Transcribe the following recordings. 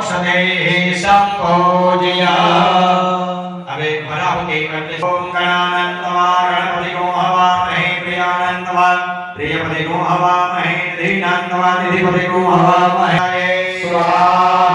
औषधे संपूजया अबे गणानंदवा गणपति को हवामहे प्रियानंदवा प्रियपति को हवामहे धीनानंदवा निधिपति को हवामहे स्वाहा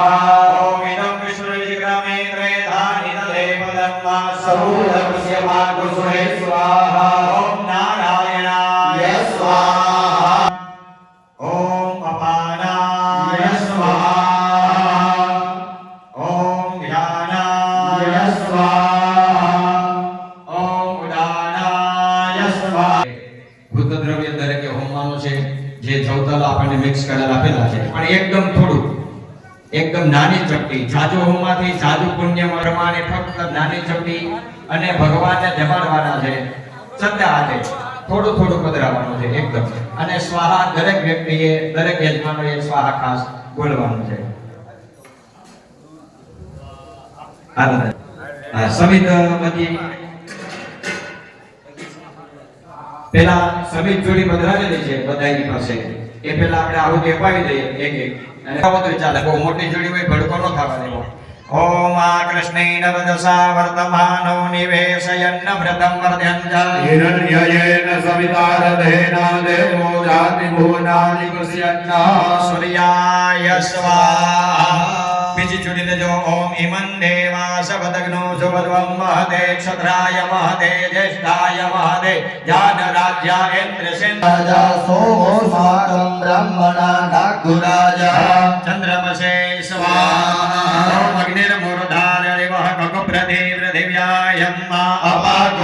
નાની ચપટી જાજુ હોવાથી સાધુ પુણ્ય પ્રમાણે ફક્ત નાની ચપટી અને ભગવાનને જમાડવાના છે. સત્ય હાથે થોડું થોડું પધરાવવાનું છે, એકદમ. અને સ્વાહા દરેક વ્યક્તિએ, દરેક યજમાનોએ સ્વાહા ખાસ બોલવાનું છે. સમિત બધી પેલા સમિત જોડી પધરાવેલી છે, બધાની પાસે. એ પેલા આપણે આહુતિ અપાવી દઈએ એક એક અને કૃષ્ણેન રજસા વર્તમાનો નિવેશયન્ન વ્રતમ વર્ધ્યંજા હિરણ્યયેન સવિતારધેના દેવો જાતિ સૂર્યાય સ્વાહા. विचिचुरित जो ओम इमं देवा शपदग्नो सुभद्वं महदे क्षत्राय महदे ज्येष्ठाय महदे जानराज्या इन्द्रसेन्द्रजा सोमोस्माकं ब्रह्मणा नागुराजा। चन्द्रमसे स्वाहा। अग्निर्मुरुधारिवः ककुप्रति पृथिव्यायम् मा अपाक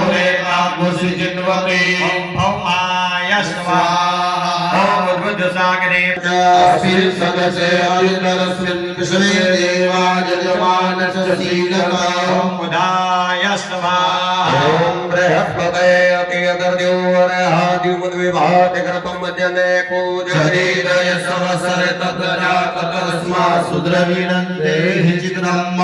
في الفلس البرس بشرير وعد جمعنا تسجيلها ومدعا يسمع. يوم برهب स्वाहा ॐ बृहस्पते अतियदर्द्योरहाद्युमद्विभातिकृतमजने कूजरीदय संवत्सरे तद्रा ततस्मात् सुद्रविणन्ते हि चित्रम् ॐ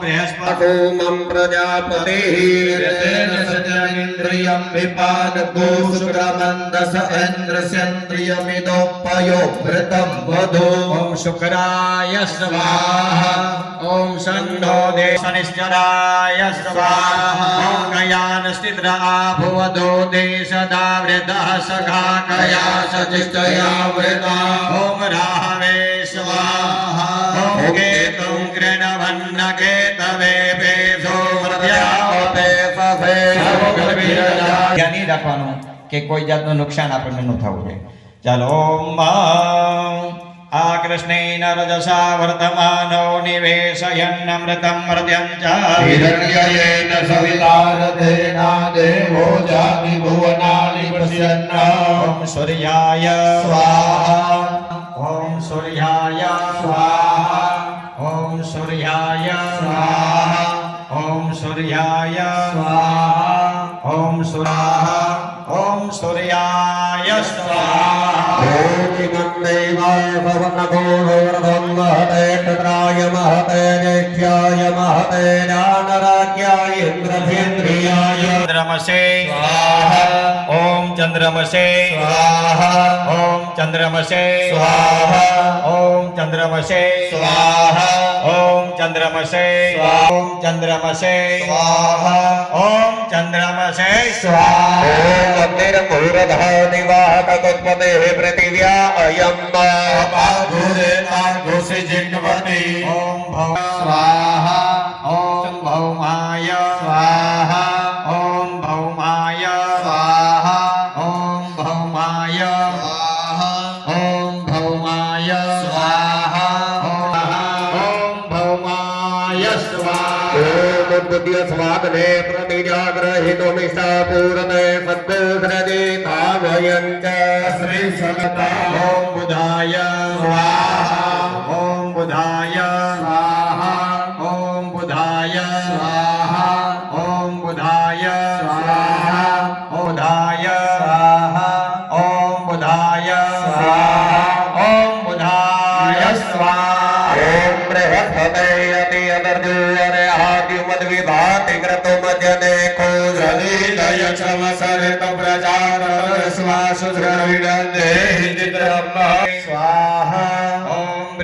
बृहस्पति अटोमं प्रजापतिः ऋतेन सजमिन्द्रियं विपादको शुक्रमन्दस इन्द्रस्यन्द्रियमिदोपयो भृतं वधो ॐ शुक्राय स्वाहा ॐ सन्नो देशनिश्चराय स्वाहा ॐ गयानस्थित्र आभुवदो देशदावृतः सखा कया सचिष्टया वृता ॐ राहवे स्वाहा ॐ केतुं कृणवन्न केतवे पेशो મધ્યાવતે સફે જ્ઞાની રાખવાનું કે કોઈ જાતનું નુકસાન આપણને ન થવું જોઈએ ચાલો ઓમ आकृष्णेन रजसा वर्धमानो निवेशयन्नमृतं मृत्यं हिरण्ययेन सवितारथेन देवो जाति भुवनानि पश्यन्न सूर्याय स्वाहा ॐ सूर्याय स्वाहा ॐ सूर्याय स्वाहा ॐ सूर्याय स्वाहा ॐ स्वाहा ॐ सूर्याय स्वाहा पवनभो गौरभं महते तत्राय महते जैत्याय महते जानराज्ञाय इन्द्रभेन्द्रियाय चन्द्रमसे ॐ चन्द्रमसे ॐ चन्द्रमसे ॐ चन्द्रमसे स्वाहा। ओम चंद्रमसे। ओम चंद्रमसे। स्वाहा। ओम चंद्रमसे। स्वाहा। ओम अग्निर्मुहूर्तः निवाहक कुत्पतेः पृथिव्या अयम्। भूरेता घोषि ओम भव स्वाहा। ति जाग्रहितो दिशा च श्रीसलता ॐ बुधाय स्वाहा। ॐ बुधाय स्वाहा।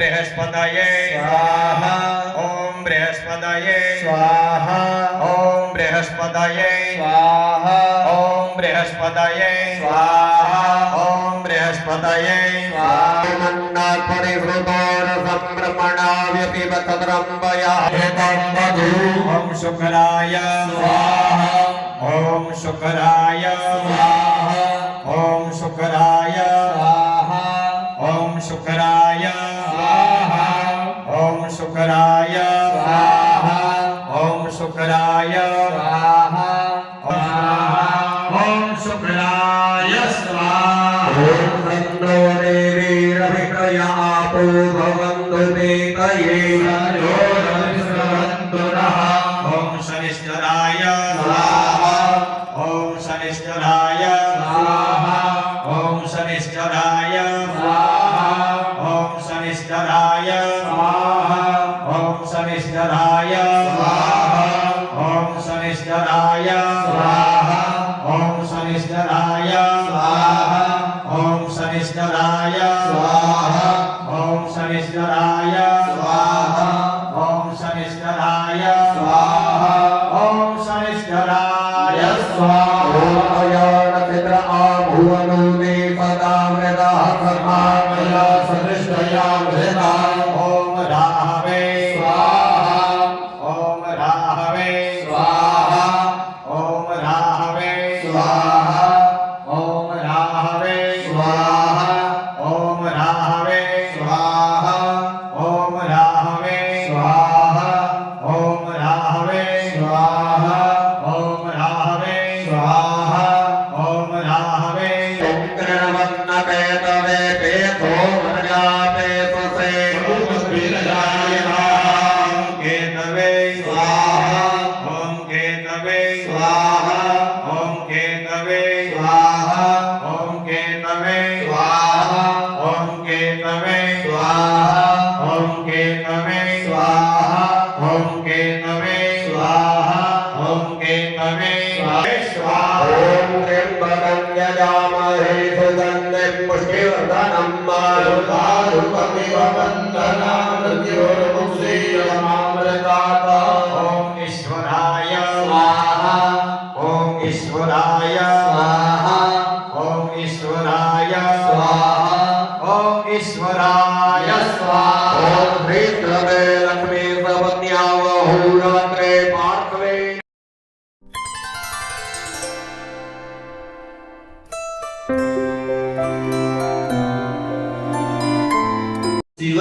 बृहस्पतये। स्वाहा। ॐ बृहस्पतये। स्वाहा। ॐ बृहस्पतये। स्वाहा। ॐ बृहस्पतये। स्वाहा। ॐ बृहस्पतये। ॐ शुक्राय। स्वाहा। ॐ शुक्राय। स्वाहा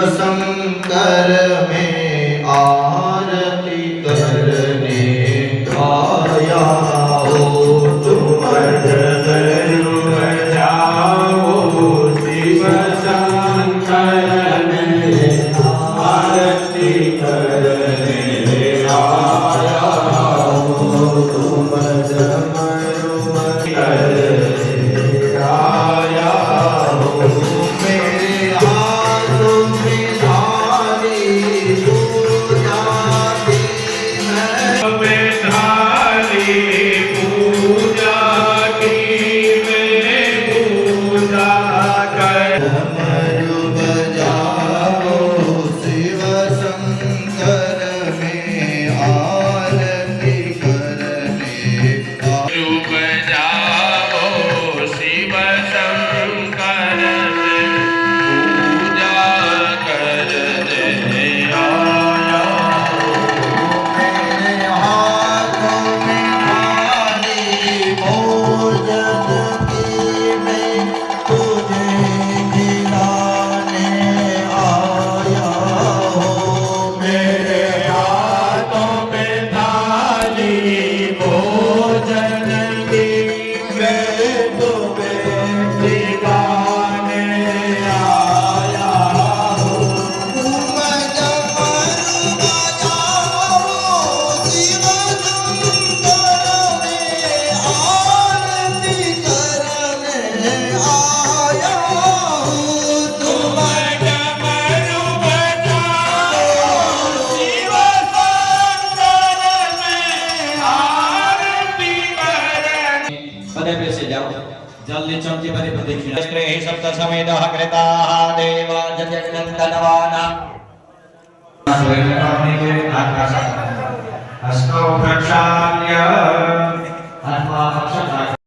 શિવ શંકર મે जल्दी चमचे भरे पर देखिए। श्री सप्त समेदः कृताः देवा जगन्नन् धनवाना श्रीमन्ये आकाशः अस्तौ प्रक्षाल्य। आत्मा पक्षतः